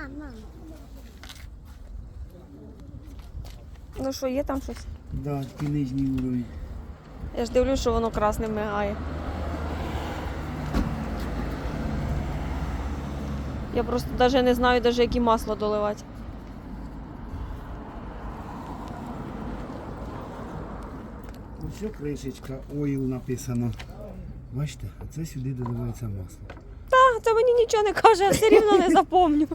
Мама. Ну що, є там щось? Да, такий нижній уровень. Я ж дивлюсь, що воно красним мигає. Я просто навіть не знаю, навіть, які масло доливати. Ось кришечка, ойл написано. Бачите, це сюди додається масло. Та, це мені нічого не каже, я все рівно не запомню.